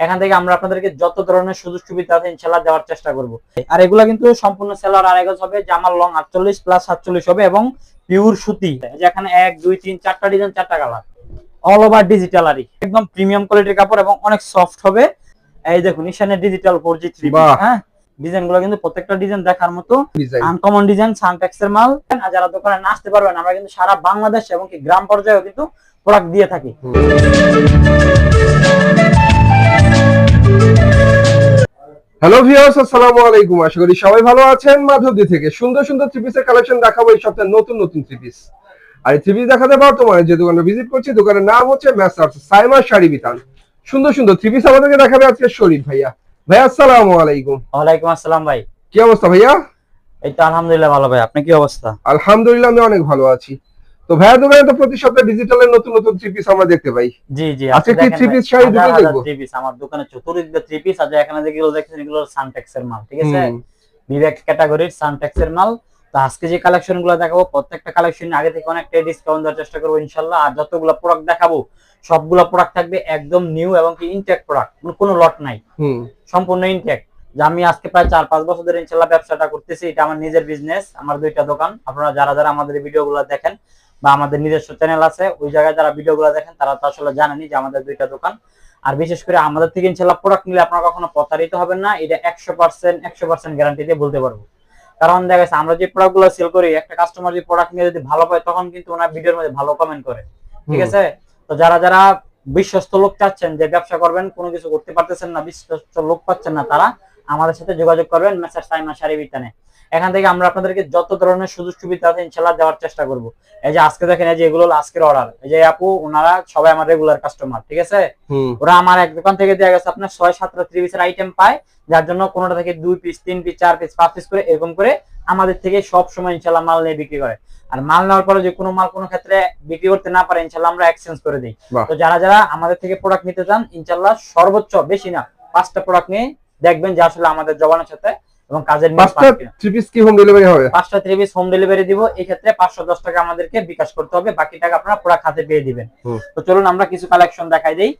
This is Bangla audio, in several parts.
এখান থেকে আমরা আপনাদেরকে যত ধরনের সুযোগ সুবিধা আছে ইনশাল্লাহ দেওয়ার চেষ্টা করব। আর এগুলা কিন্তু সম্পূর্ণ সেলার আড়াই গজ হবে জামার লং আটচল্লিশ প্লাস সাতচল্লিশ হবে এবং পিওর সুতি যেখানে এক দুই তিন চারটা ডিজাইন চারটা কালার অল ওভার ডিজিটাল আরই একদম প্রিমিয়াম কোয়ালিটির কাপড় এবং অনেক সফট হবে। এই দেখুন ঈশানের ডিজিটাল ফোর জি থ্রি হ্যাঁ? ডিজাইনগুলো কিন্তু প্রত্যেকটা ডিজাইন দেখার মতো। আনকমন ডিজাইন সানটেক্স এর মাল। আর যারা দোকানে না আসতে পারবেন আমরা কিন্তু সারা বাংলাদেশ এবং কি গ্রাম পর্যায়েও কিন্তু প্রোডাক্ট দিয়ে থাকি। হ্যালো ভিউয়ার্স আসসালামু আলাইকুম। আশা করি সবাই ভালো আছেন মাধবদী থেকে। সুন্দর সুন্দর থ্রি পিসের কালেকশন দেখাবো এই সপ্তাহে নতুন নতুন থ্রি পিস আর এই থ্রি পিস দেখাতে বর্তমানে যে দোকানে ভিজিট করছি দোকানের নাম হচ্ছে ম্যাসার্স সাইমা শাড়ি বিতান। সুন্দর সুন্দর থ্রি পিস আমাদেরকে দেখাবে আজকে শরীফ ভাইয়া। ভাইয়া আসসালামু আলাইকুম। ওয়ালাইকুম আসসালাম ভাই। কি অবস্থা ভাইয়া? এই তো আলহামদুলিল্লাহ ভালো ভাই আপনি কি অবস্থা? আলহামদুলিল্লাহ আমি অনেক ভালো আছি। তো ভাইয়া দোকানে তো প্রতি সপ্তাহে ডিজিটালের নতুন নতুন থ্রি পিস আমরা দেখতে পাই। জি জি আজকে কি three piece শাড়ি দুটো দেখব? থ্রি পিস আমার দোকানে চতুর্দিকে থ্রি পিস আছে এখানে যেগুলো দেখছেন এগুলো সানটেক্স এর মাল ঠিক আছে। বিবেক ক্যাটাগরির সানটেক্স এর মাল। তো আজকে যে কালেকশনগুলো দেখাবো প্রত্যেকটা কালেকশন আগে থেকে অনেকটা ডিসকাউন্ট দেওয়ার চেষ্টা করব ইনশাল্লাহ। আর যতগুলো প্রোডাক্ট দেখাবো সবগুলো প্রোডাক্ট থাকবে একদম নিউ এবং কি ইনটেক প্রোডাক্ট কোনো লট নাই। সম্পূর্ণ ইনটেক যে আমি আজকে প্রায় চার পাঁচ বছর ধরে ইনশাল্লাহ ব্যবসাটা করতেছি এটা আমার নিজের বিজনেস আমার দুইটা দোকান। আপনারা যারা যারা আমাদের ভিডিও গুলো দেখেন বা আমাদের নিজস্ব চ্যানেল আছে ওই জায়গায় যারা ভিডিও গুলো দেখেন তারা তো আসলে জানেনি যে আমাদের দুইটা দোকান। আর বিশেষ করে আমাদের থেকে ইনশাল্লাহ প্রোডাক্ট নিলে আপনারা কখনো প্রতারিত হবেন না এটা একশো পার্সেন্ট একশো পার্সেন্ট গ্যারান্টি দিয়ে বলতে পারব। কারণ দেখা গেছে আমরা যে প্রোডাক্টগুলো সেল করি একটা কাস্টমার যদি প্রোডাক্ট নিয়ে যদি ভালো পায় তখন কিন্তু ওনার ভিডিওর মধ্যে ভালো কমেন্ট করে। ঠিক আছে? তো যারা যারা বিশ্বস্ত লোক চাচ্ছেন যে ব্যবসা করবেন কোনো কিছু করতে পারতেছেন না বিশ্বস্ত লোক পাচ্ছেন না তারা আমাদের সাথে যোগাযোগ করবেন মেসার সাইমা শাড়ি বিতানে এখান থেকে আমরা আপনাদেরকে যত ধরনের সুযোগ সুবিধা আছে ইনশাল্লাহ দেওয়ার চেষ্টা করব। এই যে আজকে দেখেন এই যে এগুলো আজকের অর্ডার এই যে আপু ওনারা সবাই আমার রেগুলার কাস্টমার ঠিক আছে? ওরা আমার এক দোকান থেকে দেওয়া গেছে আপনার ছয় সাতটা থ্রি পিসের আইটেম পায় যার জন্য কোনোটা থেকে দুই পিস তিন পিস চার পিস পাঁচ পিস করে এরকম করে আমাদের থেকে সব সময় ইনশাল্লাহ মাল নিয়ে বিক্রি করে। আর মাল নেওয়ার পরে যে কোনো মাল কোনো ক্ষেত্রে বিক্রি করতে না পারে ইনশাল্লাহ আমরা এক্সচেঞ্জ করে দিই। তো যারা যারা আমাদের থেকে প্রোডাক্ট নিতে চান ইনশাল্লাহ সর্বোচ্চ বেশি না পাঁচটা প্রোডাক্ট নিয়ে দেখবেন যে আসলে আমাদের জবানের সাথে এবং কাজের পাঁচটা থ্রি পিস কি হোম ডেলিভারি হবে? পাঁচটা থ্রি পিস হোম ডেলিভারি দিব এই ক্ষেত্রে পাঁচশো দশ টাকা আমাদেরকে বিকাশ করতে হবে বাকি টাকা আপনারা প্রোডাক্ট খাতে পেয়ে দিবেন। তো চলুন আমরা কিছু কালেকশন দেখাই দিই।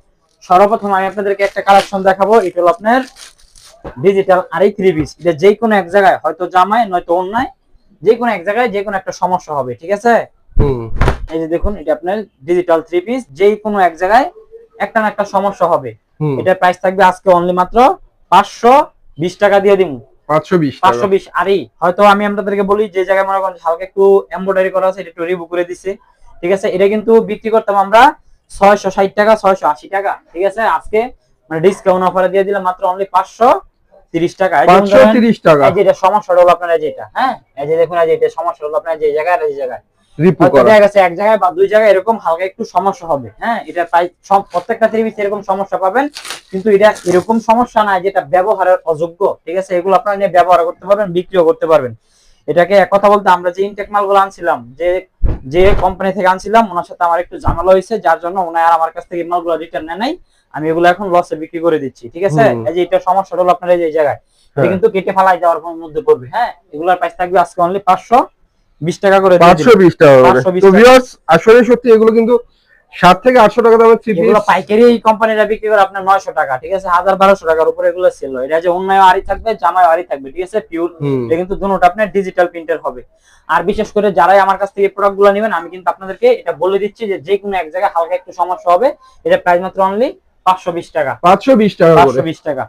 সর্বপ্রথম আমি আপনাদেরকে একটা কালেকশন দেখাবো এটা হলো আপনার ডিজিটাল আর এই থ্রি পিস এটা যে কোনো এক জায়গায় হয়তো জামায় নয়তো অন্যায় যে কোনো এক জায়গায় যে কোনো একটা সমস্যা হবে ঠিক আছে? এই যে দেখুন এটা আপনার ডিজিটাল থ্রি পিস যে কোনো এক জায়গায় একটা না একটা সমস্যা হবে। এটার প্রাইস থাকবে আজকে অনলি মাত্র পাঁচশো বিশ টাকা দিয়ে দিব পাঁচশো বিশ আরই হয়তো আমি আপনাদেরকে বলি যে জায়গায় মনে করেন হালকা একটু এমব্রয়ডারি করা আছে এটা একটু রিভু করে দিচ্ছে ঠিক আছে? এটা কিন্তু বিক্রি করতাম আমরা ছয়শো ষাট টাকা ছয়শো আশি টাকা। ঠিক আছে? আজকে মানে ডিসকাউন্ট অফারে দিয়ে দিলাম মাত্র অনলি পাঁচশো তিরিশ টাকা। পাঁচশো তিরিশ টাকা। এই যে এটা সমস্যা হলো আপনার যেটা হ্যাঁ? এই যে দেখুন এই যে এটা সমস্যা হলো আপনার যে জায়গায় আর এই জায়গায়। রিপু করা। দেখা গেছে এক জায়গায় বা দুই জায়গায় এরকম হালকা একটু সমস্যা হবে হ্যাঁ? এটা প্রায় সব প্রত্যেকটা এরকম সমস্যা পাবেন কিন্তু এটা এরকম সমস্যা না যেটা ব্যবহারের অযোগ্য ঠিক আছে? এগুলো আপনারা নিয়ে ব্যবহার করতে পারবেন বিক্রিও করতে পারবেন। এটাকে এক কথা বলতে আমরা যে ইনটেক মালগুলো আনছিলাম যে যে কোম্পানি থেকে আনছিলাম ওনার সাথে আমার একটু ঝামেলা হয়েছে যার জন্য ওনার আর আমার কাছ থেকে মালগুলো রিটার্ন নেয় নাই। আমি এগুলো এখন লসে বিক্রি করে দিচ্ছি ঠিক আছে? এই যে এটা সমস্যা হলো আপনার এই জায়গায়। হ্যাঁ। কিন্তু কেটে ফেলাই যাওয়ার মধ্যে পড়বে হ্যাঁ? এগুলোর প্রাইস থাকবে আজকে অনলি পাঁচশো। বিশ টাকা করে পাঁচশো বিশ টাকা আসলে সত্যি এগুলো কিন্তু সাত থেকে আটশো টাকা দামের থ্রি পিস এগুলো পাইকারি এই কোম্পানিরা বিক্রি করে আপনার নয়শো টাকা ঠিক আছে? হাজার বারোশো টাকার উপরে এগুলো সেল হয়। এটা যে অন্যায় আরি থাকবে জামায় আরি থাকবে ঠিক আছে? পিওর এটা কিন্তু দুটোটা আপনার ডিজিটাল প্রিন্টের হবে। আর বিশেষ করে যারাই আমার কাছ থেকে প্রোডাক্টগুলো নেবেন আমি কিন্তু আপনাদেরকে এটা বলে দিচ্ছি যে যে কোনো এক জায়গায় হালকা একটু সমস্যা হবে এটা প্রাইস মাত্র অনলি পাঁচশো বিশ টাকা। পাঁচশো বিশ টাকা পাঁচশো বিশ টাকা।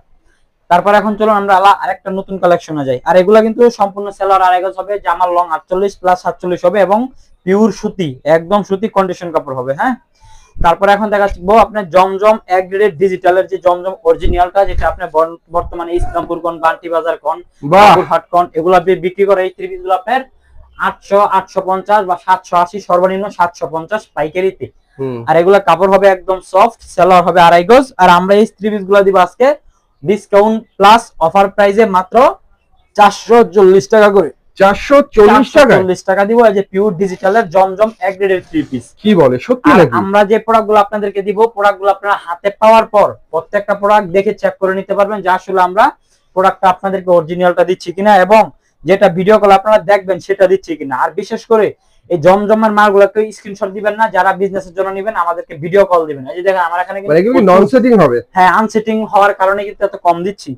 তারপর এখন চলুন আমরা আলা আরেকটা নতুন কালেকশনে যাই। আর এগুলা কিন্তু সম্পূর্ণ সেলার আর গজ হবে জামার লং আটচল্লিশ প্লাস সাতচল্লিশ হবে এবং পিওর সুতি একদম সুতি কন্ডিশন কাপড় হবে হ্যাঁ? তারপর এখন দেখাবো আপনার জমজম এক গ্রেডের ডিজিটালের যে জমজম অরিজিনালটা যেটা আপনার বর্তমানে ইসলামপুর কোন বান্টি বাজার কোন হাট কোন এগুলো বিক্রি করে এই থ্রি গুলো আপনার আটশো আটশো পঞ্চাশ বা সাতশো আশি সর্বনিম্ন সাতশো পঞ্চাশ পাইকারিতে। আর এগুলা কাপড় হবে একদম সফট সেলার হবে আড়াই গজ। আর আমরা এই থ্রি পিসগুলা দিব আজকে ডিসকাউন্ট প্লাস অফার প্রাইসে মাত্র চারশো চল্লিশ টাকা করে। চারশো চল্লিশ টাকা চল্লিশ টাকা দিব এই যে পিওর ডিজিটালের জমজম এক গ্রেডের থ্রি পিস কি বলে? সত্যি নাকি? আমরা যে প্রোডাক্টগুলো আপনাদেরকে দিব প্রোডাক্টগুলো আপনারা হাতে পাওয়ার পর প্রত্যেকটা প্রোডাক্ট দেখে চেক করে নিতে পারবেন যে আসলে আমরা প্রোডাক্টটা আপনাদেরকে অরিজিনালটা দিচ্ছি কিনা এবং যেটা ভিডিও কল আপনারা দেখবেন সেটা দিচ্ছি কিনা। আর বিশেষ করে এই জমজমের মালগুলো কেউ স্ক্রিনশট দিবেন না যারা বিজনেসের জন্য নেবেন আমাদেরকে ভিডিও কল দিবেন। এই যে দেখেন আমার এখানে মানে কিন্তু নন সেটিং হবে? হ্যাঁ আনসেটিং হওয়ার কারণে কিন্তু এত কম দিচ্ছি।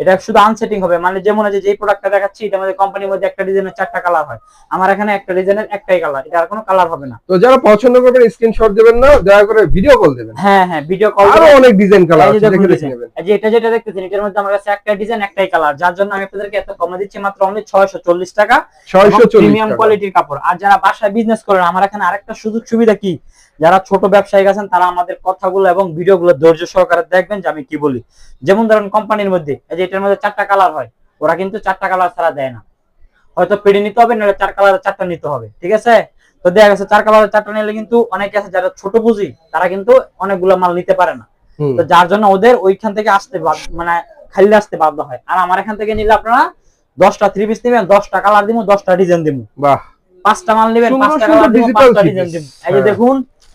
এটা শুধু আনসেটিং হবে। মানে যেমন আছে যে প্রোডাক্টটা দেখাচ্ছি এটা আমাদের কোম্পানির মধ্যে একটা ডিজাইনের চারটা কালার হয়। আমার এখানে একটা ডিজাইনের একটাই কালার এটা আর কোনো কালার হবে না। তো যারা পছন্দ করবেন স্ক্রিনশট দেবেন না দয়া করে ভিডিও কল দেবেন। হ্যাঁ হ্যাঁ ভিডিও কল আরও অনেক ডিজাইন কালার আছে দেখে দেখে নেবেন। এই যে এটা যেটা দেখতেছেন এটার মধ্যে আমার কাছে একটা ডিজাইন একটাই কালার যার জন্য আমি আপনাদেরকে এত কমে দিচ্ছি মাত্র অনলি ছয়শো চল্লিশ টাকা ছয়শো চল্লিশ প্রিমিয়াম কোয়ালিটির কাপড়। আর যারা বাসায় বিজনেস করেন আমার এখানে আরেকটা সুযোগ সুবিধা কি? যারা ছোট ব্যবসায়ী আছেন তারা আমাদের কথাগুলো এবং ভিডিওগুলো ধৈর্য সহকারে দেখবেন যে আমি কি বলি। যেমন ধরেন কোম্পানির মধ্যে এই যে এটার মধ্যে চারটা কালার হয় ওরা কিন্তু চারটা কালার ছাড়া দেয় না। হয়তো পেড়ে নিতে হবে নাহলে চার কালারের চারটা নিতে হবে ঠিক আছে? তো দেখা গেছে চার কালারের চারটা নিলে কিন্তু অনেকে আছে যারা ছোট বুঝি তারা কিন্তু অনেকগুলো মাল নিতে পারে না। তো যার জন্য ওদের ওইখান থেকে আসতে মানে খালি আসতে বাধ্য হয়। আর আমার এখান থেকে নিলে আপনারা দশটা থ্রি পিস নেবেন দশটা কালার দিব দশটা ডিজাইন দিব বাহ। পাঁচটা মাল নেবেন পাঁচটা কালার দিব পাঁচটা ডিজাইন দিব এই যে হ্যাঁ। দেখুন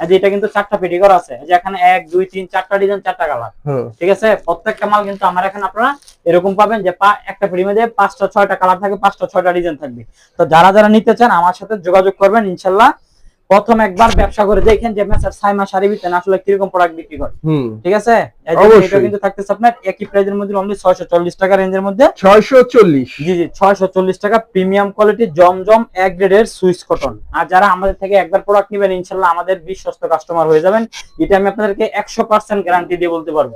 যে এটা কিন্তু চারটা পেটি করা আছে যে এখানে এক দুই তিন চারটা ডিজাইন চারটা কালার ঠিক আছে? প্রত্যেকটা মাল কিন্তু আমার এখানে আপনারা এরকম পাবেন যে একটা পেটির মধ্যে পাঁচটা ছয়টা কালার থাকবে পাঁচটা ছয়টা ডিজাইন থাকবে। তো যারা যারা নিতে চান আমার সাথে যোগাযোগ করবেন ইনশাল্লাহ প্রথম একবার ব্যবসা করে দেখেন যে মেসার সাইমা শাড়ি বিতেন আসলে কীরকম প্রোডাক্ট বিক্রি করে। ঠিক আছে? এটা কিন্তু থাকতেছে আপনার একই প্রাইজের মধ্যে অনলি ছয়শো চল্লিশ টাকা রেঞ্জের মধ্যে। ছয়শো চল্লিশ। জি জি ছয়শো চল্লিশ টাকা প্রিমিয়াম কোয়ালিটি জমজম এক গ্রেডের সুইস কটন। আর যারা আমাদের থেকে একবার প্রোডাক্ট নেবেন ইনশাল্লাহ আমাদের বিশ্বস্ত কাস্টমার হয়ে যাবেন। এটা আমি আপনাদেরকে একশো পার্সেন্ট গ্যারান্টি দিয়ে বলতে পারব।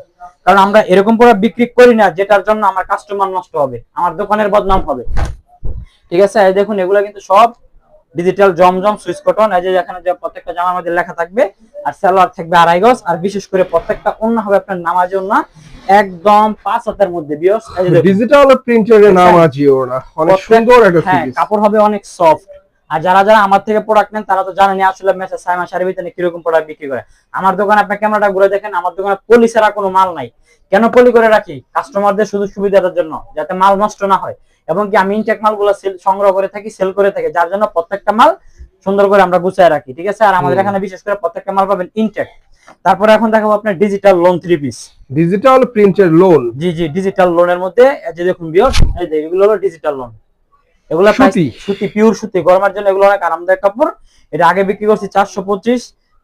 কারণ আমরা এরকম প্রোডাক্ট বিক্রি করি না যেটার জন্য আমার কাস্টমার নষ্ট হবে আমার দোকানের বদনাম হবে। ঠিক আছে? এই দেখুন এগুলো কিন্তু সব ডিজিটাল জমজম সুইস কটন এই যে এখানে যে প্রত্যেকটা জামার মধ্যে লেখা থাকবে আর সালোয়ার থাকবে আড়াই গজ আর বিশেষ করে প্রত্যেকটা অন্য হবে আপনার নামাজে অন্য একদম পাঁচ হাতের মধ্যে বিয়স। ডিজিটাল প্রিন্টারের নাম আছে ওর অনেক সুন্দর একটা হ্যাঁ সিরিজ কাপড় হবে অনেক সফট আর যারা যারা আমার থেকে প্রোডাক্ট নেন তারা তো জানেন আসলে মেসেজ সাইমা শাড়ি ভিতরে কীরকম প্রোডাক্ট বিক্রি করে। আমার দোকানে আপনি ক্যামেরাটা ঘুরে দেখেন আমার দোকানে পলি ছাড়া কোনো মাল নাই। কেন পলি করে রাখি? কাস্টমারদের শুধু সুবিধার জন্য যাতে মাল নষ্ট না হয়। এবং কি আমি ইনটেক মালগুলো সেল সংগ্রহ করে থাকি সেল করে থাকি যার জন্য প্রত্যেকটা মাল সুন্দর করে আমরা গুছিয়ে রাখি ঠিক আছে? আর আমাদের এখানে বিশেষ করে প্রত্যেকটা মাল পাবেন ইনটেক তারপরে এখন দেখাবো আপনার digital lawn three piece digital প্রিন্টের লোন জি জি ডিজিটাল লোনের মধ্যে এই যে দেখুন বিয়র এই যে এগুলো হলো ডিজিটাল লোন এগুলো সুতি। সুতি পিওর সুতি গরমের জন্য এগুলো অনেক আরামদায়ক কাপড়। এটা আগে বিক্রি করছি চারশো পঁচিশ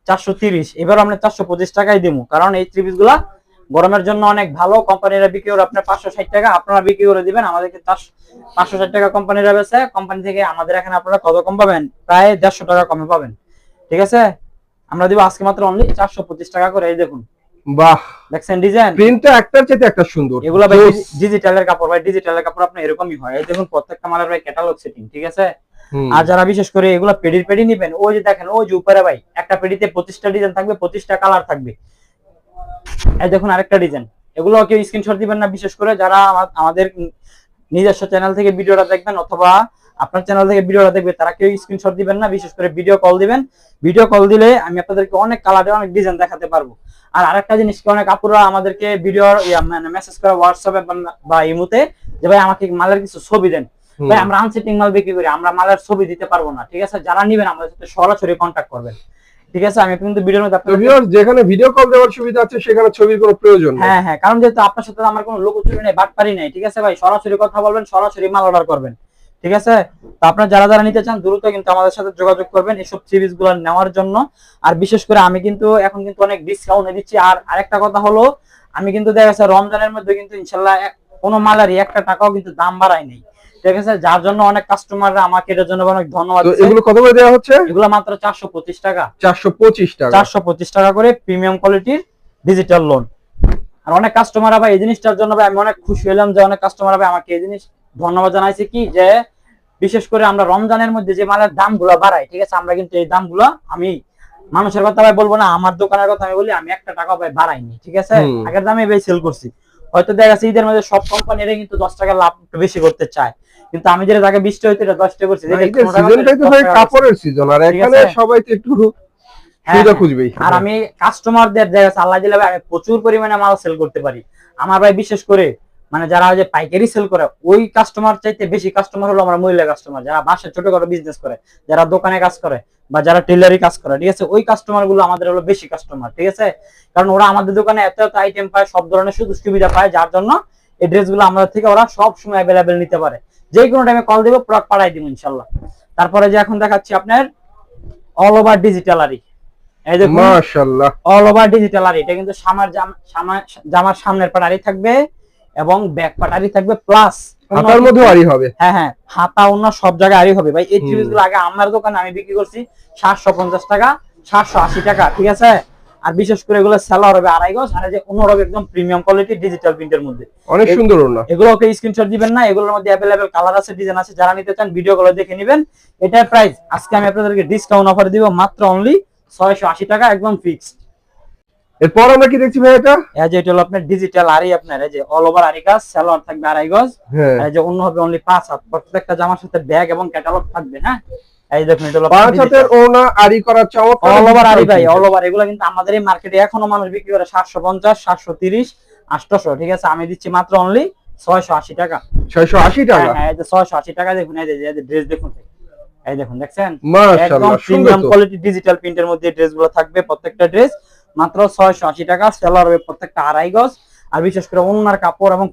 চারশো তিরিশ এবার আমরা চারশো পঁচিশ টাকাই দিব কারণ এই থ্রি পিসগুলা গরমের জন্য অনেক ভালো কোম্পানিরা বিক্রি করে আপনার পাঁচশো ষাট টাকা আপনারা বিক্রি করে দিবেন আমাদেরকে পাঁচশো ষাট টাকা কোম্পানিরা বেছে কোম্পানি থেকে আমাদের এখানে আপনারা কত কম পাবেন প্রায় দেড়শো টাকা কমে পাবেন। ঠিক আছে? আমরা দিব আজকে মাত্র অনলি চারশো পঁচিশ টাকা করে এই দেখুন। বাহ! দেখছেন ডিজাইন প্রিন্টটা একটার চেয়ে একটা সুন্দর। এগুলো ভাই ডিজিটালের কাপড় ভাই ডিজিটালের কাপড় আপনার এরকমই হয়। এই দেখুন প্রত্যেকটা মালের ভাই ক্যাটালগ সেটিং ঠিক আছে? আর যারা বিশেষ করে এগুলো পেডির পেডি নিবেন ওই যে দেখেন ওই যে উপরে ভাই একটা পেডিতে পঁচিশটা ডিজাইন থাকবে পঁচিশটা কালার থাকবে। দেখুন আরেকটা ডিজাইন এগুলো কেউ স্ক্রিনশট দিবেন না বিশেষ করে যারা আমাদের নিজস্ব চ্যানেল থেকে ভিডিওটা দেখবেন অথবা আপনার চ্যানেল থেকে ভিডিওটা দেখবে তারা কেউ স্ক্রিনশট দিবেন না বিশেষ করে ভিডিও কল দিবেন। ভিডিও কল দিলে আমি আপনাদেরকে অনেক কালারে অনেক ডিজাইন দেখাতে পারব। আর আরেকটা জিনিস কি অনেক আপুরা আমাদেরকে ভিডিও মানে মেসেজ করে হোয়াটসঅ্যাপে বা ইমুতে যে ভাই আমাকে মালের কিছু ছবি দেন। ভাই আমরা আনসেটিং মাল বিক্রি করি আমরা মালের ছবি দিতে পারব না ঠিক আছে? যারা নিবেন আমাদের সাথে সরাসরি কন্ট্যাক্ট করবেন। ঠিক আছে আমি কিন্তু ভিডিওর মধ্যে আপনাদের viewers, যেখানে ভিডিও কল দেওয়ার সুবিধা আছে সেখানে ছবির কোনো প্রয়োজন নেই। হ্যাঁ হ্যাঁ কারণ যেহেতু আপনার সাথে আমার কোনো লোক চুরি নেই বাটপারি নেই ঠিক আছে ভাই? সরাসরি কথা বলবেন সরাসরি মাল অর্ডার করবেন ঠিক আছে? তো আপনারা যারা যারা নিতে চান দ্রুত কিন্তু আমাদের সাথে যোগাযোগ করবেন এইসব সিরিজগুলো নেওয়ার জন্য। আর বিশেষ করে আমি কিন্তু এখন কিন্তু অনেক ডিসকাউন্ট দিচ্ছি। আর আরেকটা কথা হলো আমি কিন্তু দেখা যাচ্ছে রমজানের মধ্যে কিন্তু ইনশাল্লাহ কোনো মালেরই একটা টাকাও কিন্তু দাম বাড়াই নেই। ঠিক আছে? যার জন্য অনেক কাস্টমাররা আমাকে এটার জন্য অনেক ধন্যবাদ এগুলো কত করে দেওয়া হচ্ছে? এগুলো মাত্র চারশো পঁচিশ টাকা। চারশো পঁচিশ টাকা। চারশো পঁচিশ টাকা করে প্রিমিয়াম কোয়ালিটির ডিজিটাল লোন আর অনেক কাস্টমার ভাই এই জিনিসটার জন্য ভাই আমি অনেক খুশি হলাম যে অনেক কাস্টমার ভাই আমাকে এই জিনিস ধন্যবাদ জানাইছে কি যে বিশেষ করে আমরা রমজানের মধ্যে যে মালের দামগুলো বাড়াই ঠিক আছে? আমরা কিন্তু এই দামগুলো আমি মানুষের কথা ভাই বলব না আমার দোকানের কথা আমি বলি আমি একটা টাকা ভাই বাড়াইনি ঠিক আছে? আগের দামে ভাই সেল করছি। হয়তো দেখা যাচ্ছে ঈদের মধ্যে সব কোম্পানিরা কিন্তু দশ টাকা লাভ বেশি করতে চায়। কিন্তু আমি যেটা তাকে বিশটা হইতে এটা দশটা করছি। কাপড়ের সিজন আর এখানে সবাই তো একটু হ্যাঁ, হ্যাঁ। আর আমি কাস্টমারদের আল্লাহ দিলে আমি প্রচুর পরিমাণে মাল সেল করতে পারি। আমার ভাই বিশেষ করে মানে যারা ওই যে পাইকারি সেল করে ওই কাস্টমার চাইতে বেশি কাস্টমার হলো আমার মহিলা কাস্টমার যারা বাসায় ছোটখাটো বিজনেস করে যারা দোকানে কাজ করে বা যারা টেলারি কাজ করে ঠিক আছে? ওই কাস্টমারগুলো আমাদের হলো বেশি কাস্টমার ঠিক আছে? কারণ ওরা আমাদের দোকানে এত এত আইটেম পায় সব ধরনের সুযোগ সুবিধা পায় যার জন্য এই ড্রেসগুলো আমাদের থেকে ওরা সব সময় অ্যাভেলেবেল নিতে পারে। যে কোনো টাইমে কল দেবো প্রোডাক্ট পাঠাই দিব ইনশাল্লাহ। তারপরে যে এখন দেখাচ্ছি আপনার অল ওভার ডিজিটাল আরি এই দেখুন মাশাআল্লাহ। অল ওভার ডিজিটাল আরি এটা কিন্তু সামার জাম- জামার সামনের পাটারি থাকবে এবং ব্যাক পাটারি থাকবে প্লাস হাতার মধ্যে হবে। হ্যাঁ হ্যাঁ হাতা অন্য সব জায়গায় আরি হবে। ভাই এই। থ্রি আগে আমার দোকানে আমি বিক্রি করছি সাতশো পঞ্চাশ টাকা সাতশো আশি টাকা ঠিক আছে? আর বিশেষ করে এগুলো সেলার হবে আড়াই গজ আর যে অন্য হবে একদম প্রিমিয়াম কোয়ালিটি ডিজিটাল প্রিন্টের মধ্যে। অনেক সুন্দর ওনা এগুলোকে স্ক্রিনশট দিবেন না এগুলোর মধ্যে অ্যাভেলেবেল কালার আছে ডিজাইন আছে যারা নিতে চান ভিডিও গুলো দেখে নেবেন। এটার প্রাইস আজকে আমি আপনাদেরকে ডিসকাউন্ট অফার দিব মাত্র অনলি ছয়শো আশি টাকা একদম ফিক্সড এরপর আমরা কি দেখছি ভাই এটা? এই যে এটা হলো আপনার ডিজিটাল আরি আপনার এই যে অল ওভার আরি কাজ সালোয়ার থাকবে আড়াই গজ। হ্যাঁ। এই যে অন্য হবে অনলি পাঁচ হাত প্রত্যেকটা জামার সাথে ব্যাগ এবং ক্যাটালগ থাকবে হ্যাঁ? এই দেখুন এটা হলো পাঁচ হাতের ওনা আরি করা চমৎকার অল ওভার আরি ভাই অল ওভার এগুলো কিন্তু আমাদের এই মার্কেটে এখনও মানুষ বিক্রি করে সাতশো পঞ্চাশ সাতশো তিরিশ আটশোশো ঠিক আছে? আমি দিচ্ছি মাত্র অনলি ছয়শো আশি টাকা। 680 টাকা। হ্যাঁ, হ্যাঁ, এই যে ছয়শো আশি টাকা দেখুন এই যে ড্রেস দেখুন। এই দেখুন দেখছেন? একদম প্রিমিয়াম কোয়ালিটি ডিজিটাল প্রিন্টের মধ্যে ড্রেসগুলো থাকবে প্রত্যেকটা ড্রেস মাত্র ছয়শো আশি টাকা সেলার হবে প্রত্যেকটা আড়াই গজ। আর বিশেষ করে অন্যার কাপড় এবং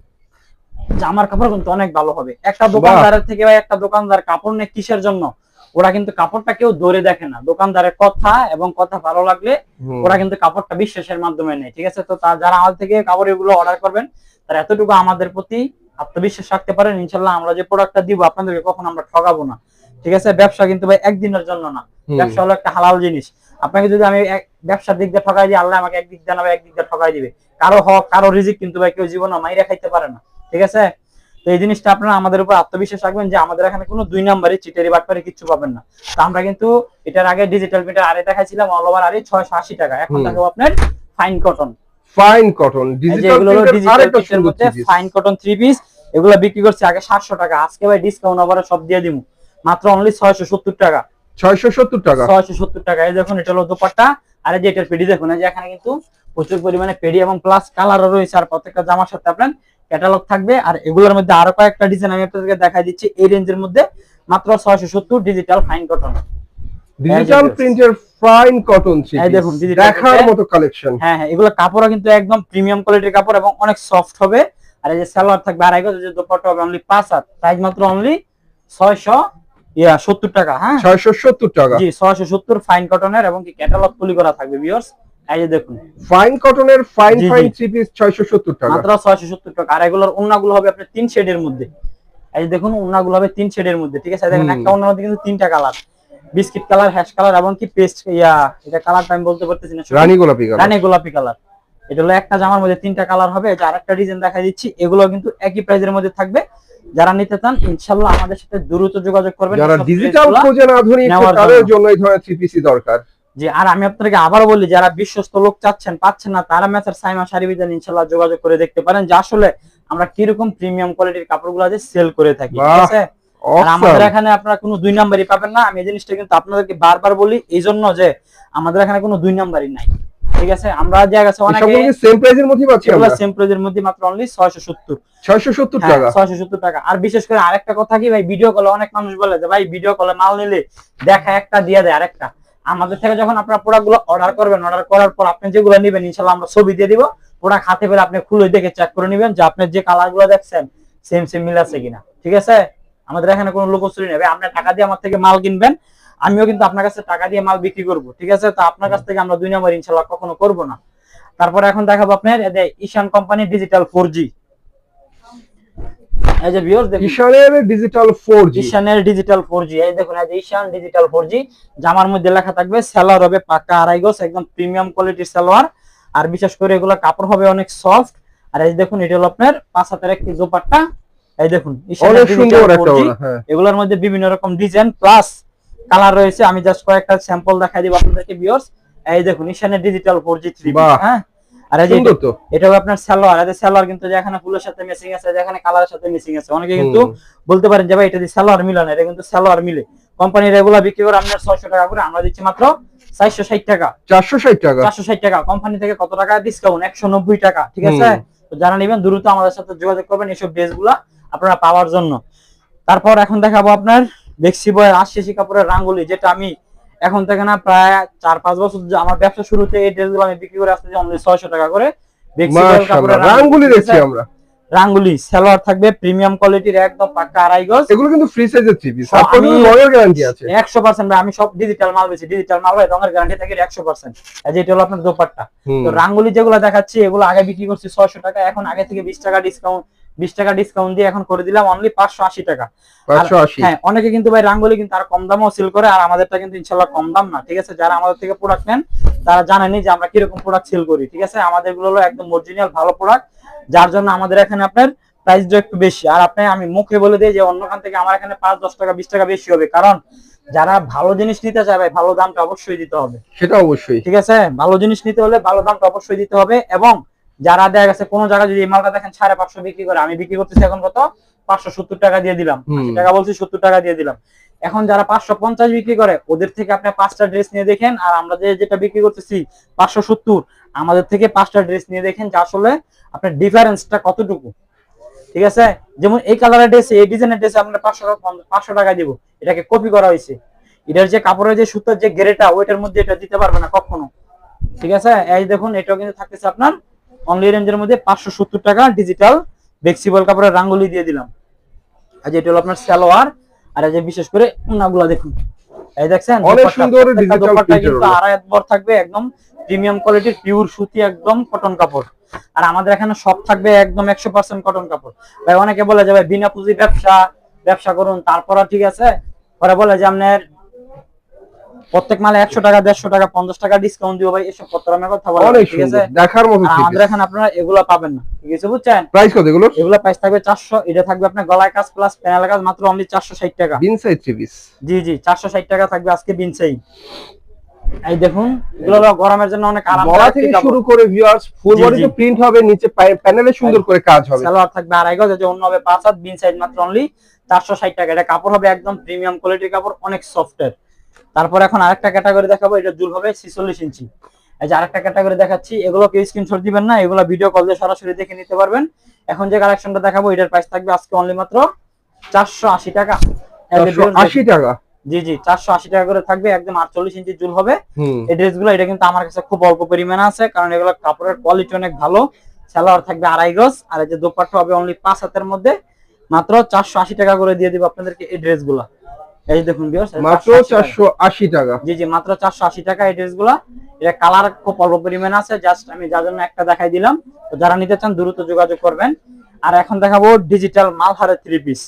জামার কাপড় কিন্তু অনেক ভালো হবে। একটা দোকানদারের থেকে বা একটা দোকানদার কাপড় নেই কিসের জন্য? ওরা কিন্তু কাপড়টা কেউ ধরে দেখে না। দোকানদারের কথা এবং কথা ভালো লাগলে ওরা কিন্তু কাপড়টা বিশ্বাসের মাধ্যমে নেয় ঠিক আছে? তো যারা আমাদের থেকে কাপড় এগুলো অর্ডার করবেন তারা এতটুকু আমাদের প্রতি আত্মবিশ্বাস রাখতে পারেন ইনশাল্লাহ আমরা যে প্রোডাক্টটা দিব আপনাদেরকে কখন আমরা ঠকাবো না ঠিক আছে? ব্যবসা কিন্তু ভাই একদিনের জন্য না। ব্যবসা হলো একটা হালাল জিনিস। আপনাকে যদি আমি ব্যবসার দিক দিয়ে ঠকাই দিই আল্লাহ আমাকে একদিক দিয়ে একদিক দিয়ে ঠকাই দিবে। কারও হক কারও রিজিক কিন্তু ভাই কেউ জীবনে মাইরা খাইতে পারে না ঠিক আছে? তো এই জিনিসটা আপনারা আমাদের উপর আত্মবিশ্বাস রাখবেন যে আমাদের এখানে কোনো দুই নাম্বারে চিটারি বাটপারি কিচ্ছু পাবেন না। তো আমরা কিন্তু এটার আগে ডিজিটাল প্রিন্টার আরে দেখাইছিলাম অল ওভার আরে ছয়শো আশি টাকা। এখন। দেখাবো আপনার fine cotton fine cotton digital প্রিন্টের মধ্যে ফাইন কটন থ্রি পিস এগুলো বিক্রি করছে আগে সাতশো টাকা। আজকে ভাই ডিসকাউন্ট অফারে সব দিয়ে দিমু। মাত্র অনলি ছয়শো সত্তর টাকা। 670 টাকা। ছয়শো সত্তর টাকা। এই দেখুন এটা হলো দোপাট্টা। আর এই যে এটার পেডি দেখুন এই যে এখানে কিন্তু প্রচুর পরিমাণে পেডি এবং প্লাস কালারও রয়েছে। আর প্রত্যেকটা জামার সাথে আপনার ক্যাটালগ থাকবে। আর এগুলোর মধ্যে আরও কয়েকটা ডিজাইন আমি আপনাদেরকে দেখাই দিচ্ছি। এই রেঞ্জের মধ্যে মাত্র ছয়শো সত্তর ডিজিটাল ফাইন কটন ডিজিটাল প্রিন্টের ফাইন কটন এই দেখুন, দেখার মতো কালেকশন হ্যাঁ হ্যাঁ এগুলো কাপড়ও কিন্তু একদম প্রিমিয়াম কোয়ালিটির কাপড় এবং অনেক সফট হবে। আর এই যে সালোয়ার থাকবে আড়াই গজ যে দোপাট্টা হবে অনলি পাঁচ হাত। প্রাইস মাত্র অনলি ছয়শো ইয়া সত্তর টাকা হ্যাঁ? 670 টাকা। জি ছয়শো সত্তর ফাইন কটনের এবং কি ক্যাটালগ তুলি করা থাকবে ভিউয়ার্স এই যে দেখুন। ফাইন কটনের ফাইন। ফাইন থ্রি পিস 670 টাকা। মাত্র ছয়শো সত্তর টাকা। আর এগুলোর ওন্নাগুলো হবে আপনার তিন শেডের মধ্যে। এই যে দেখুন ওন্নাগুলো হবে তিন শেডের মধ্যে ঠিক আছে? দেখেন একটা ওন্নার মধ্যে কিন্তু তিনটা colour biscuit colour ash colour এবং কি পেস্ট ইয়া এটা কালারটা আমি বলতে পারতেছি না রানী গোলাপি কালার রানী গোলাপি কালার এটা হলো একটা জামার মধ্যে তিনটা কালার হবে। এটা আরেকটা ডিজাইন দেখা দিচ্ছি এগুলো কিন্তু একই প্রাইজের মধ্যে থাকবে। যারা নিতে চান ইনশাল্লাহ আমাদের সাথে দ্রুত যোগাযোগ করবেন। যারা ডিজিটাল খোঁজেন আধুনিক তাদের। জন্য। এই ধরনের থ্রি পিসি দরকার। জি আর আমি আপনাদেরকে আবার বলি যারা বিশ্বস্ত লোক চাচ্ছেন পাচ্ছেন না তারা ম্যাচের সাইমা বিজান ইনশাল্লাহ যোগাযোগ করে দেখতে পারেন যে আসলে আমরা কীরকম প্রিমিয়াম কোয়ালিটির কাপড়গুলো যে সেল করে থাকি ঠিক আছে? আর আমাদের এখানে আপনারা কোনো দুই নাম্বারই পাবেন না। আমি এই জিনিসটা কিন্তু আপনাদেরকে বারবার বলি এই জন্য যে আমাদের এখানে কোনো দুই নাম্বারই নাই ঠিক আছে? আমরা যে গেছে অনেকে সেম প্রাইসের মধ্যেই পাচ্ছি আমরা? সেম প্রাইজের মধ্যে মাত্র অনলি ছয়শো সত্তর। 670 হ্যাঁ, টাকা। ছয়শো সত্তর টাকা। আর বিশেষ করে আরেকটা কথা কি ভাই ভিডিও কলে অনেক মানুষ বলে যে ভাই ভিডিও কলে মাল নিলে দেখা একটা দিয়ে দেয় আরেকটা। আমাদের থেকে যখন আপনার প্রোডাক্টগুলো অর্ডার করবেন অর্ডার করার পর আপনি যেগুলো নেবেন ইনশাল্লাহ আমরা ছবি দিয়ে দিব। প্রোডাক্ট হাতে পেলে আপনি খুলে দেখে চেক করে নেবেন যে আপনার যে কালারগুলো দেখছেন সেম সেম মিল আছে কিনা। ঠিক আছে? আমাদের এখানে কোনো লোকচুরি নেবে আপনি টাকা দিয়ে আমার থেকে মাল কিনবেন, আমিও কিন্তু আপনার কাছে টাকা দিয়ে মাল বিক্রি করব, ঠিক আছে? তো আপনার কাছ থেকে আমরা দুই নম্বর ইনশাল্লাহ কখনো করব না। তারপরে এখন দেখাবো আপনার Ishan company digital four G এই যে ভিউয়ার্স দেখুন। ঈশানের ডিজিটাল 4G ঈশানের ডিজিটাল ফোর জি এই দেখুন এই যে ঈশান ডিজিটাল ফোর জি জামার মধ্যে লেখা থাকবে সালোয়ার হবে পাকা আড়াই গজ একদম প্রিমিয়াম কোয়ালিটির সালোয়ার আর বিশেষ করে এগুলো কাপড় হবে অনেক সফট আর এই দেখুন এটা হলো আপনার পাঁচ হাতের একটি দোপাট্টা। এই দেখুন হ্যাঁ। এগুলোর মধ্যে বিভিন্ন রকম ডিজাইন প্লাস কালার রয়েছে। আমি জাস্ট কয়েকটা স্যাম্পল দেখাই দিব আপনাদেরকে ভিউয়ার্স এই দেখুন ঈশানের ডিজিটাল ফোর জি থ্রি বাহ। হ্যাঁ। আর এই যে আপনার সালোয়ার। কিন্তু যেখানে ফুলের সাথে মিসিং আছে যেখানে কালারের সাথে মিসিং আছে। অনেকে কিন্তু বলতে পারেন যে ভাই এটা দিয়ে সালোয়ার মিলে না এটা কিন্তু সালোয়ার মিলে। কোম্পানির এগুলা বিক্রি করে আপনার ছয়শো টাকা করে আমরা দিচ্ছি মাত্র চারশো ষাট টাকা। 460 টাকা? চারশো ষাট টাকা। কোম্পানি থেকে কত টাকা ডিসকাউন্ট একশো নব্বই টাকা ঠিক আছে? তো যারা নেবেন দ্রুত আমাদের সাথে যোগাযোগ করবেন এইসব ড্রেসগুলা আপনারা পাওয়ার জন্য। তারপর এখন দেখাবো আপনার বেক্সি বয়ের আশি কাপড়ের রাঙ্গুলি যেটা আমি এখন থেকে না প্রায় চার পাঁচ বছর আমার ব্যবসা শুরুতে এই ড্রেসগুলো আমি বিক্রি করে আসতে অনলি ছয়শো টাকা করে। রাঙ্গুলি দেখছি আমরা। রাঙ্গুলি সালোয়ার থাকবে প্রিমিয়াম কোয়ালিটির একদম পাক্কা আড়াই গজ। এগুলো কিন্তু ফ্রি সাইজের থ্রি পিস আর রঙের গ্যারান্টি আছে। একশো পার্সেন্ট আমি সব ডিজিটাল মাল বেছি ডিজিটাল মাল ভাই রঙের গ্যারান্টি থাকে একশো পার্সেন্ট যেটা হলো আপনার দোপাট্টা। তো রাঙ্গুলি যেগুলো দেখাচ্ছি এগুলো আগে বিক্রি করছি ছয়শো টাকা এখন আগে থেকে বিশ টাকা ডিসকাউন্ট বিশ টাকা ডিসকাউন্ট দিয়ে এখন করে দিলাম অনলি পাঁচশো আশি টাকা। হ্যাঁ অনেকে কিন্তু ভাই রাঙ্গুলি কিন্তু আর কম দামও সেল করে আর আমাদেরটা কিন্তু ইনশাল্লাহ কম দাম না ঠিক আছে? যারা আমাদের থেকে প্রোডাক্ট নেন তারা জানেনি যে আমরা কীরকম প্রোডাক্ট সেল করি ঠিক আছে? আমাদেরগুলো হলো একদম অরিজিনাল ভালো প্রোডাক্ট যার জন্য আমাদের এখানে আপনার প্রাইসটা একটু বেশি। আর আপনি আমি মুখে বলে দিই যে অন্যখান থেকে আমার এখানে পাঁচ দশ টাকা বিশ টাকা বেশি হবে কারণ যারা ভালো জিনিস নিতে চায় ভাই ভালো দামটা অবশ্যই দিতে হবে। সেটা অবশ্যই। ঠিক আছে? ভালো জিনিস নিতে হলে ভালো দামটা অবশ্যই দিতে হবে এবং যারা দেখা গেছে কোনো জায়গায় যদি এই মালটা দেখেন সাড়ে পাঁচশো বিক্রি করে আমি বিক্রি করতেছি এখন কত? পাঁচশো সত্তর টাকা দিয়ে দিলাম। টাকা বলছি সত্তর টাকা দিয়ে দিলাম। এখন যারা পাঁচশো পঞ্চাশ বিক্রি করে ওদের থেকে আপনি পাঁচটা ড্রেস নিয়ে দেখেন আর আমরা যে যেটা বিক্রি করতেছি পাঁচশো সত্তর আমাদের থেকে পাঁচটা ড্রেস নিয়ে দেখেন যে আসলে আপনার ডিফারেন্সটা কতটুকু। ঠিক আছে? যেমন এই কালারের ড্রেস এই ডিজাইনের ড্রেস আমরা পাঁচশো পাঁচশো টাকা দিব। এটাকে কপি করা হয়েছে। এটার যে কাপড়ের যে সুতোর যে গ্রেটা ওইটার মধ্যে এটা দিতে পারবে না কখনো। ঠিক আছে? এই দেখুন এটাও কিন্তু থাকতেছে আপনার অনলি রেঞ্জের মধ্যে পাঁচশো সত্তর টাকা ডিজিটাল ফ্লেক্সিবল কাপড়ের রাঙ্গুলি দিয়ে দিলাম। আর যেটা হলো আপনার সালোয়ার আর এই যে বিশেষ করে উন্নাগুলা দেখুন। এই দেখছেন অনেক সুন্দর কিন্তু আড়াই বর থাকবে একদম প্রিমিয়াম কোয়ালিটির পিওর সুতি একদম কটন কাপড়। আর আমাদের এখানে সব থাকবে একদম একশো পার্সেন্ট কটন কাপড়। ভাই অনেকে বলে যে ভাই বিনা পুঁজি ব্যবসা ব্যবসা করুন তারপর ঠিক আছে। পরে বলে যে আপনার প্রত্যেক মালে একশো টাকা দেড়শো টাকা পঞ্চাশ টাকা ডিসকাউন্ট দিব ভাই এসব রকমের কথা বলে অনেক ঠিক আছে? দেখার মতো আমাদের এখানে আপনারা এগুলো পাবেন না ঠিক আছে বুঝছেন? প্রাইস কত এগুলো এগুলো প্রাইস থাকবে চারশো এটা থাকবে আপনার গলায় কাজ প্লাস প্যানেল কাজ মাত্র অনলি চারশো ষাট টাকা। বিন সাইজ থ্রি পিস জি জি চারশো ষাট টাকা থাকবে আজকে বিনসাই এই দেখুন এগুলো গরমের জন্য অনেক গলা আরামদায়ক থেকে শুরু করে ভিউয়ার্স ফুল জি, বডি তো প্রিন্ট হবে নিচে প্যানেলে সুন্দর করে কাজ হবে। সালোয়ার থাকবে আড়াই গজ যে অন্য হবে পাঁচ হাত বিন সাইড মাত্র অনলি চারশো ষাট টাকা। এটা কাপড় হবে একদম প্রিমিয়াম কোয়ালিটির কাপড় অনেক সফটের তারপর এখন আরেকটা ক্যাটাগরি দেখাবো এটা জুল হবে ছিচল্লিশ ইঞ্চি। এই যে আরেকটা ক্যাটাগরি দেখাচ্ছি এগুলো কেউ স্ক্রিনশট দিবেন না এগুলো ভিডিও কল দিয়ে সরাসরি দেখে নিতে পারবেন। এখন যে কালেকশনটা দেখাবো এটার প্রাইস থাকবে আজকে অনলি মাত্র চারশো আশি টাকা। আশি টাকা? জি জি চারশো আশি টাকা করে থাকবে একদম আটচল্লিশ ইঞ্চি জুল হবে। এই ড্রেসগুলো এটা কিন্তু আমার কাছে খুব অল্প পরিমাণে আছে কারণ এগুলো কাপড়ের কোয়ালিটি অনেক ভালো। সালোয়ার থাকবে আড়াই গজ আর এই যে দোপাট্টা হবে অনলি পাঁচ হাতের মধ্যে। মাত্র চারশো আশি টাকা করে দিয়ে দিব আপনাদেরকে এই ড্রেসগুলো এই দেখুন viewers, মাত্র 480 টাকা। চারশো আশি টাকা। জি জি মাত্র চারশো আশি টাকা এই ড্রেসগুলো এটা কালার খুব অল্প পরিমাণে আছে জাস্ট আমি যার জন্য একটা দেখাই দিলাম। তো যারা নিতে চান দ্রুত যোগাযোগ করবেন। আর এখন দেখাবো ডিজিটাল মালহারের থ্রি পিস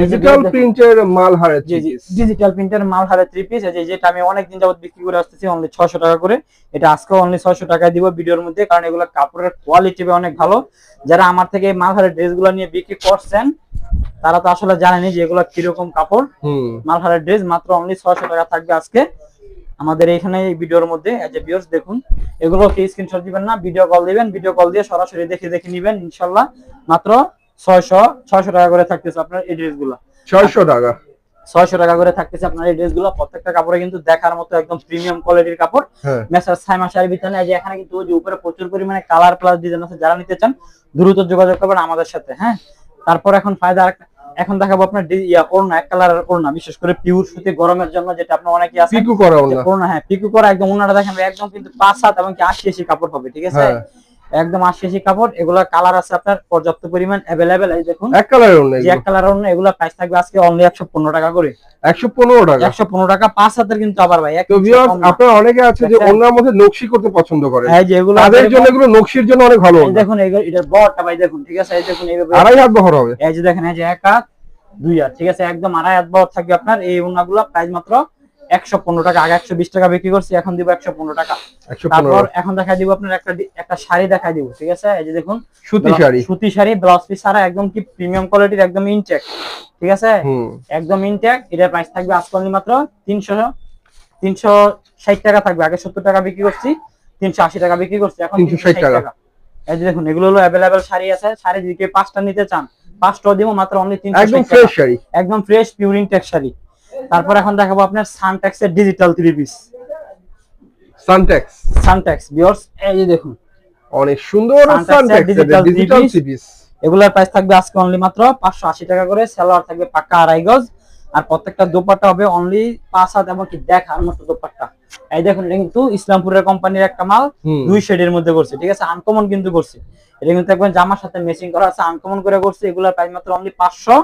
ডিজিটাল প্রিন্টের মাল হারে জি জি ডিজিটাল প্রিন্টের মাল হারে থ্রি পিস এই যেটা আমি অনেকদিন যাবত বিক্রি করে আসতেছি অনলি ছয়শো টাকা করে। এটা আজকে অনলি ছয়শো টাকা দিব ভিডিওর মধ্যে কারণ এগুলো কাপড়ের কোয়ালিটি অনেক ভালো। যারা আমার থেকে মাল হারের ড্রেসগুলো নিয়ে বিক্রি করছেন তারা তো আসলে জানেনি যে এগুলো কীরকম কাপড়। হুম। মাল হারের ড্রেস মাত্র অনলি ছয়শো টাকা থাকবে আজকে। আমাদের এখানে এই ভিডিওর মধ্যে ভিউয়ার্স দেখুন এগুলো কি স্ক্রিনশট দিবেন না? ভিডিও কল দিবেন ভিডিও কল দিয়ে সরাসরি দেখে দেখে নিবেন ইনশাল্লাহ। মাত্র ছয়শো ছয়শো টাকা করে থাকতেছে আপনার এই ড্রেসগুলো। ছয়শো টাকা। ছয়শো টাকা করে থাকতেছে আপনার এই ড্রেসগুলো। প্রত্যেকটা কাপড়ে কিন্তু দেখার মতো একদম প্রিমিয়াম কোয়ালিটির কাপড়। হ্যাঁ। মেসার সাইমা শাড়ির ভিতরে এই যে এখানে কিন্তু ওই যে উপরে প্রচুর পরিমাণে কালার প্লাস ডিজাইন আছে যারা নিতে চান দ্রুত যোগাযোগ করবেন আমাদের সাথে হ্যাঁ? তারপর এখন ফায়দা এখন দেখাবো আপনার করোনা ইয়া ওড়না এক কালারের ওড়না বিশেষ করে পিউর সুতি গরমের জন্য যেটা আপনার অনেকে আছে পিকু করা করোনা ওড়না হ্যাঁ পিকু করা একদম ওড়নাটা দেখেন একদম কিন্তু পাঁচ সাত এবং কি আশি আশি কাপড় হবে ঠিক আছে? হ্যাঁ। একদম আশি আশি কাপড় এগুলা কালার আছে আপনার পর্যাপ্ত পরিমাণ অ্যাভেলেবেল এই দেখুন। এক যে এক কালার এগুলা প্রাইস থাকবে আজকে অনলি একশো পনেরো টাকা করে। একশো পনেরো টাকা? একশো পনেরো টাকা পাঁচ হাতের কিন্তু আবার ভাই তো ভিউয়ার্স। আপনার অনেকে আছে যে? অন্যের মধ্যে নকশি করতে পছন্দ করে এই যে এগুলো তাদের জন্য এগুলো নকশির জন্য অনেক ভালো এই দেখুন এগুলো এটার বড়টা ভাই দেখুন ঠিক আছে? এই দেখুন এইভাবে আড়াই হাত বহর হবে। এই যে দেখেন এই যে এক হাত দুই হাত ঠিক আছে? একদম আড়াই হাত বড় থাকবে আপনার এই ওনাগুলো প্রাইস মাত্র একশো পনেরো টাকা আগে একশো বিশ টাকা বিক্রি করছি এখন দিব একশো পনেরো টাকা। তারপর এখন দেখা দিব আপনার একটা একটা শাড়ি দেখাই দিব ঠিক আছে? এই যে দেখুন সুতি শাড়ি। সুতি শাড়ি ব্লাউজ পিস ছাড়া একদম কি প্রিমিয়াম কোয়ালিটির একদম ইনটেক ঠিক আছে? একদম ইনটেক এটার প্রাইস থাকবে আজকে only মাত্র তিনশো তিনশো ষাট টাকা থাকবে আগে সত্তর টাকা বিক্রি করছি তিনশো আশি টাকা বিক্রি করছি এখন 360 360 টাকা। এই যে দেখুন এগুলো হলো অ্যাভেলেবেল শাড়ি আছে শাড়ি যদি কেউ পাঁচটা নিতে চান পাঁচটাও দিব মাত্র অনলি তিনশো একদম ফ্রেশ শাড়ি। একদম ফ্রেশ পিওর ইনটেক শাড়ি। তারপর এখন দেখাবো আপনার সানটেক্স এর digital three piece Suntex Suntex viewers এই যে দেখুন। অনেক সুন্দর সানটেক্স ডিজিটাল থ্রি পিস এগুলোর প্রাইস থাকবে আজকে অনলি মাত্র পাঁচশো আশি টাকা করে। সালোয়ার থাকবে পাক্কা আড়াই গজ। আর প্রত্যেকটা দোপাট্টা হবে অনলি পাঁচ হাত এবং কি দেখার মতো দোপাট্টা। এই দেখুন এটা কিন্তু ইসলামপুরের কোম্পানির একটা মাল। দুই শেডের মধ্যে করছে ঠিক আছে? আনকমন কিন্তু করছে। এটা কিন্তু একবার জামার সাথে ম্যাচিং করা আছে আনকমন করে করছে। এগুলার প্রাইস মাত্র অনলি পাঁচশো।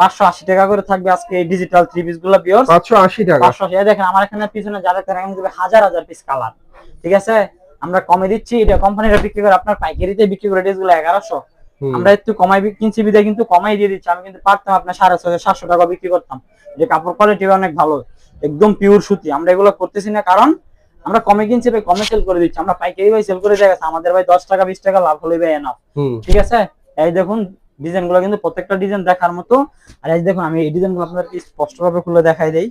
পাঁচশো আশি টাকা করে থাকবে আজকে এই ডিজিটাল থ্রি পিসগুলো পাঁচশো আশি টাকা। পাঁচশো আশি। এই দেখেন আমার এখানে পিছনে যারা তারা হাজার হাজার পিস কালার ঠিক আছে? আমরা কমে দিচ্ছি এটা বিক্রি করে আপনার পাইকারিতে বিক্রি করে ড্রেসগুলো এগারোশো। হুম। আমরা একটু কমাই কিনছি বিদায় কিন্তু কমাই দিয়ে দিচ্ছি। আমি কিন্তু পারতাম আপনার সাড়ে ছশো সাতশো টাকা বিক্রি করতাম। যে কাপড় কোয়ালিটি অনেক ভালো একদম পিওর সুতি। আমরা এগুলো করতেছি না কারণ আমরা কমে কিনছি ভাই কমে সেল করে দিচ্ছি। আমরা পাইকারি ভাই সেল করে দিয়ে গেছে আমাদের ভাই দশ টাকা বিশ টাকা লাভ হলে ভাই এনাফ ঠিক আছে? এই দেখুন ডিজাইনগুলো কিন্তু প্রত্যেকটা ডিজাইন দেখার মতো। আর এই দেখুন আমি এই ডিজাইনগুলো আপনাদেরকে স্পষ্ট ভাবে খুলে দেখাই দেই।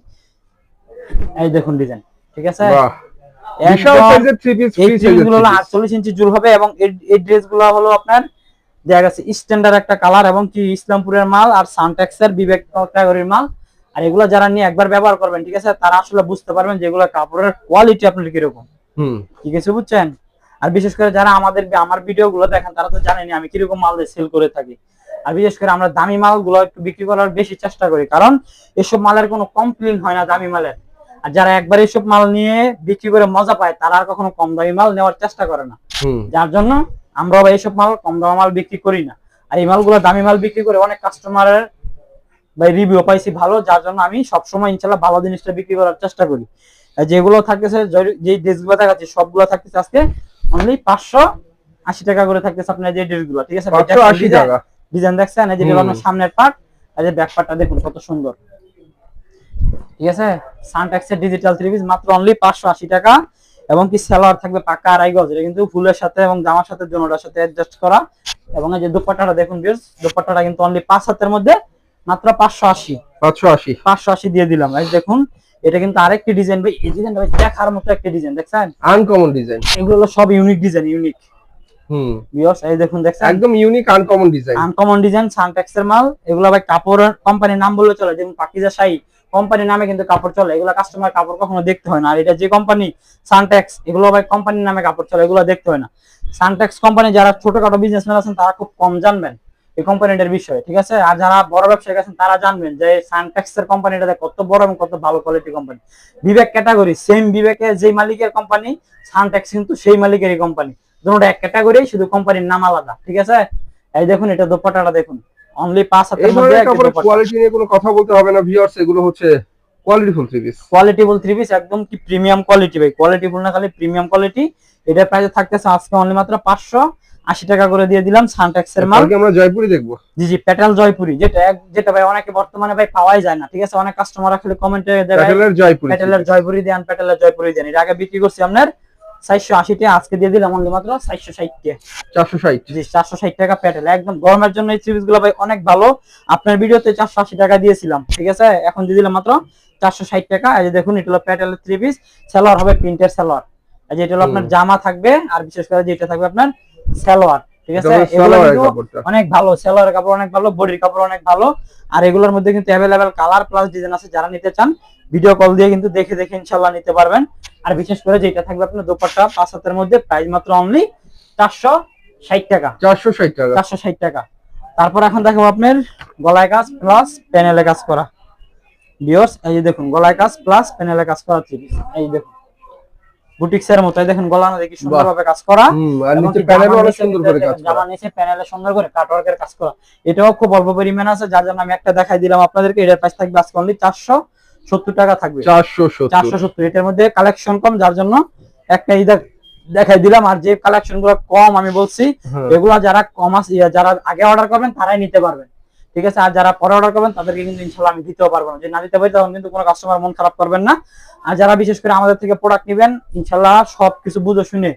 এই দেখুন ডিজাইন ঠিক আছে? বাহ। বিশাল একদম সাইজের থ্রি পিস এই ফ্রি ড্রেসগুলো হলো আটচল্লিশ ইঞ্চি জুল হবে এবং এই- এই হলো আপনার দেখা গেছে স্ট্যান্ডার্ড একটা কালার এবং কি ইসলামপুরের মাল আর বিবেক ক্যাটাগরির মাল। আর এগুলো যারা নিয়ে একবার ব্যবহার করবেন ঠিক আছে তারা আসলে বুঝতে পারবেন যে এগুলো কাপড়ের কোয়ালিটি আপনার কীরকম। হুম। ঠিক আছে বুঝছেন? আর বিশেষ করে যারা আমাদের আমার ভিডিও গুলো দেখেন তারা তো জানেনি আমি কীরকম মাল সেল করে থাকি। আর বিশেষ করে আমরা দামি মালগুলো একটু বিক্রি করার বেশি চেষ্টা করি কারণ এসব মালের কোনো কমপ্লেন হয় না দামি মালের। আর যারা একবার এসব মাল নিয়ে বিক্রি করে মজা পায় তারা আর কখনো কম দামি মাল নেওয়ার চেষ্টা করে না। যার জন্য আমরা এইসব মাল কম দামি মাল বিক্রি করি না। আর এই মালগুলো দামি মাল বিক্রি করে অনেক কাস্টমারের ভাই রিভিউ পাইছি ভালো যার জন্য আমি সবসময় ইনশাল্লাহ ভালো জিনিসটা বিক্রি করার চেষ্টা করি। যেগুলো থাকতেছে যে ড্রেসগুলো দেখাচ্ছি সবগুলো থাকতেছে আজকে অনলি পাঁচশো আশি টাকা করে থাকতেছে আপনার যে ড্রেসগুলো ঠিক আছে? পাঁচশো আশি টাকা। ডিজাইন দেখছেন? এই যে। সামনের পার্ট আর যে ব্যাক পার্টটা দেখুন কত সুন্দর। ঠিক আছে? সানটেক্সের ডিজিটাল থ্রি পিস মাত্র অনলি পাঁচশো আশি টাকা। এবং কি সেলার থাকবে পাকা আড়াই গজ। এটা কিন্তু ফুলের সাথে এবং জামার সাথে জোনোটার সাথে অ্যাডজাস্ট করা। এবং এই যে দুপাট্টাটা দেখুন বিয়ার্স দুপাট্টাটা কিন্তু অনলি পাঁচ হাতের মধ্যে মাত্র পাঁচশো আশি। পাঁচশো আশি। পাঁচশো আশি দিয়ে দিলাম। এই দেখুন এটা কিন্তু আরেকটি ডিজাইন ভাই এই ডিজাইনটা ভাই দেখার মতো একটা ডিজাইন দেখছেন? আনকমন ডিজাইন এগুলো হলো সব ইউনিক ডিজাইন ইউনিক হুম। বিয়ার্স এই দেখুন দেখছেন? একদম unique uncommon design uncommon design Suntex এর মাল। এগুলো ভাই কাপড়ের কোম্পানির নাম বললে চলে। যেমন পাকিজা শাহী কোম্পানির নামে কিন্তু কাপড় চলে। এগুলো কাস্টমার কাপড় কখনো দেখতে হয় না। আর এটা যে কোম্পানি সানটেক্স এগুলো ভাই কোম্পানির নামে কাপড় চলে। এগুলো দেখতে হয় না। সানটেক্স কোম্পানি যারা ছোটখাটো বিজনেসম্যান আছেন তারা খুব কম জানবেন এই কোম্পানিটার বিষয়ে ঠিক আছে? আর যারা বড় ব্যবসায়ী আছেন তারা জানবেন যে সানটেক্স এর কোম্পানিটা কত বড় এবং কত ভালো quality company Bibek category same বিবেকের যে মালিকের কোম্পানি সানটেক্স কিন্তু সেই মালিকেরই কোম্পানি দুটোটা এক ক্যাটাগরি শুধু কোম্পানির নাম আলাদা ঠিক আছে? এই দেখুন এটা দোপাট্টাটা দেখুন। অনলি পাঁচ হাতের মধ্যে কোয়ালিটি নিয়ে কোনো কথা বলতে হবে না ভিউয়ার্স এগুলো হচ্ছে qualityful three piece qualityful three piece একদম কি প্রিমিয়াম কোয়ালিটি ভাই? কোয়ালিটিফুল না খালি প্রিমিয়াম কোয়ালিটি এটার প্রাইস থাকতেছে আজকে অনলি মাত্র পাঁচশো আশি টাকা করে দিয়ে দিলাম সানটেক্স এর মাল। আমরা জয়পুরি দেখব। জি জি পেটাল জয়পুরি যেটা যেটা ভাই অনেকে বর্তমানে ভাই পাওয়াই যায় না ঠিক আছে? অনেক কাস্টমার খালি কমেন্টে দেয় ভাই, প্যাটেলের জয়পুরি পেটালের জয়পুরি দেন পেটালের জয়পুরি দেন। আগে বিক্রি করছি আপনার চারশো আশি টাকা আজকে দিয়ে দিলাম অনলি মাত্র চারশো ষাট টাকা চারশো ষাট? জি চারশো ষাট টাকা প্যাটেল একদম গরমের জন্য এই সিরিজগুলো ভাই অনেক ভালো। আপনার ভিডিওতে চারশো আশি টাকা দিয়েছিলাম ঠিক আছে? এখন দিয়ে দিলাম মাত্র চারশো ষাট টাকা। এই যে দেখুন এটা হলো প্যাটেলের থ্রি পিস সালোয়ার হবে প্রিন্টের সালোয়ার। এই যে এটা হলো আপনার জামা থাকবে আর বিশেষ করে যেটা থাকবে আপনার সালোয়ার ঠিক আছে? এগুলো অনেক ভালো সেলোয়ারের কাপড় অনেক ভালো বডির কাপড় অনেক ভালো। আর এগুলোর মধ্যে কিন্তু অ্যাভেলেবেল কালার প্লাস ডিজাইন আছে। যারা নিতে চান ভিডিও কল দিয়ে কিন্তু দেখে দেখে ইনশাল্লাহ নিতে পারবেন। আর বিশেষ করে যেটা থাকবে আপনার দোপাট্টা পাঁচ হাতের মধ্যে প্রাইস মাত্র অনলি চারশো ষাট টাকা। চারশো ষাট টাকা। চারশো ষাট টাকা। তারপর এখন দেখো আপনার গলায় কাজ প্লাস প্যানেলে কাজ করা। বিয়স এই যে দেখুন গলায় কাজ প্লাস প্যানেলে কাজ করা থ্রি এই দেখুন বুটিক্সের মতো দেখুন গলা দেখি সুন্দরভাবে কাজ করা। আর নিচে কি অনেক সুন্দর করে কাজ করা। নিচে প্যানেলে সুন্দর করে কাটওয়ার্কের কাজ করা। এটাও খুব অল্প পরিমাণ আছে যার জন্য আমি একটা দেখাই দিলাম আপনাদেরকে। এটার প্রাইস থাকবে আজকে অনলি চারশো সত্তর টাকা থাকবে। চারশো সত্তর। চারশো সত্তর এটার মধ্যে কালেকশন কম যার জন্য একটা ইদা দেখাই দিলাম। আর যে কালেকশনগুলো কম আমি বলছি হ্যাঁ। এগুলো যারা কম আছে যারা আগে অর্ডার করবেন তারাই নিতে পারবেন। ঠিক আছে? আর যারা পরে অর্ডার করবেন তাদেরকে কিন্তু ইনশাল্লাহ আমি দিতেও পারব না। যে না দিতে পারি তখন কিন্তু কোনো কাস্টমার মন খারাপ করবেন না। আর যারা বিশেষ করে আমাদের থেকে প্রোডাক্ট নেবেন ইনশাল্লাহ সব কিছু বুঝে শুনে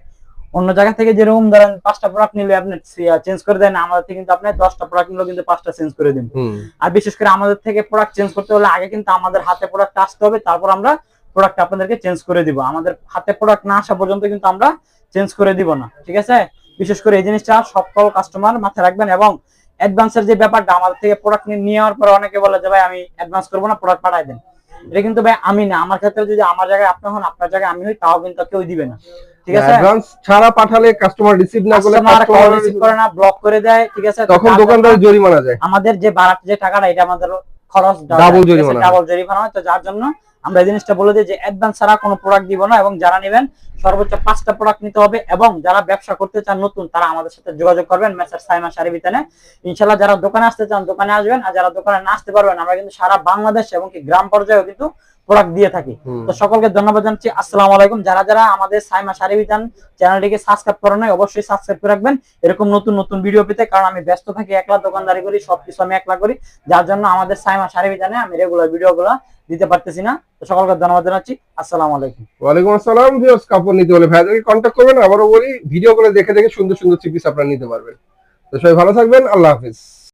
অন্য জায়গা থেকে যেরকম ধরেন পাঁচটা প্রোডাক্ট নিলে আপনি চেঞ্জ করে দেন আমাদের থেকে কিন্তু আপনি দশটা প্রোডাক্ট নিলেও কিন্তু পাঁচটা চেঞ্জ করে দিন আর বিশেষ করে আমাদের থেকে প্রোডাক্ট চেঞ্জ করতে হলে আগে কিন্তু আমাদের হাতে প্রোডাক্ট আসতে হবে তারপর আমরা প্রোডাক্ট আপনাদেরকে চেঞ্জ করে দিব। আমাদের হাতে প্রোডাক্ট না আসা পর্যন্ত কিন্তু আমরা চেঞ্জ করে দিব না ঠিক আছে? বিশেষ করে এই জিনিসটা সকল কাস্টমার মাথায় রাখবেন এবং অ্যাডভান্সের যে ব্যাপারটা আমাদের থেকে প্রোডাক্ট নিয়ে নেওয়ার পর অনেকে বলে যে ভাই আমি অ্যাডভান্স করব না প্রোডাক্ট পাঠাই দেন। এটা কিন্তু ভাই আমি না আমার ক্ষেত্রে যদি আমার জায়গায় আপনি হন আপনার জায়গায় আমি হই তাও কিন্তু কেউ দিবে না। ঠিক আছে? অ্যাডভান্স ছাড়া পাঠালে কাস্টমার রিসিভ না করলে কাস্টমার রিসিভ করে না ব্লক করে দেয় ঠিক আছে? তখন দোকানদার জরিমানা যায়। আমাদের যে বাড়াতে যে টাকাটা এটা আমাদের খরচ Double জরিমানা ডাবল জরিমানা হয়। তো যার জন্য আমরা এই জিনিসটা বলে দিই যে অ্যাডভান্স ছাড়া কোনো প্রোডাক্ট দিব না এবং যারা নেবেন সর্বোচ্চ পাঁচটা প্রোডাক্ট নিতে হবে এবং যারা ব্যবসা করতে চান নতুন তারা আমাদের সাথে যোগাযোগ করবেন মেসার সাইমা ইনশাল্লাহ যারা দোকানে আসতে চান দোকানে আসবেন আর যারা দোকানে না আসতে পারবেন আমরা কিন্তু সারা বাংলাদেশ এবং কি গ্রাম পর্যায়েও কিন্তু প্রোডাক্ট দিয়ে থাকি। তো সকলকে ধন্যবাদ জানাচ্ছি। আসসালামু আলাইকুম। যারা যারা আমাদের সাইমা শাড়ি বিতান চ্যানেলটিকে সাবস্ক্রাইব করেন নাই অবশ্যই সাবস্ক্রাইব করে রাখবেন। এরকম নতুন নতুন ভিডিও পেতে কারণ আমি ব্যস্ত থাকি একলা দোকানদারি করি সবকিছু আমি একলা করি। যার জন্য আমাদের সাইমা শাড়ি বিতানে আমি রেগুলার ভিডিওগুলো দিতে পারতেছি না। তো সকলকে ধন্যবাদ জানাচ্ছি। আসসালামু আলাইকুম। ওয়ালাইকুম আসসালাম ভিউয়ার্স। কাপড় নিতে হলে ভাইয়াদেরকে কন্ট্যাক্ট করবেন। আবারও বলি ভিডিও করে দেখে দেখে সুন্দর সুন্দর থ্রি আপনারা নিতে পারবেন। তো সবাই ভালো থাকবেন। আল্লাহ হাফিজ।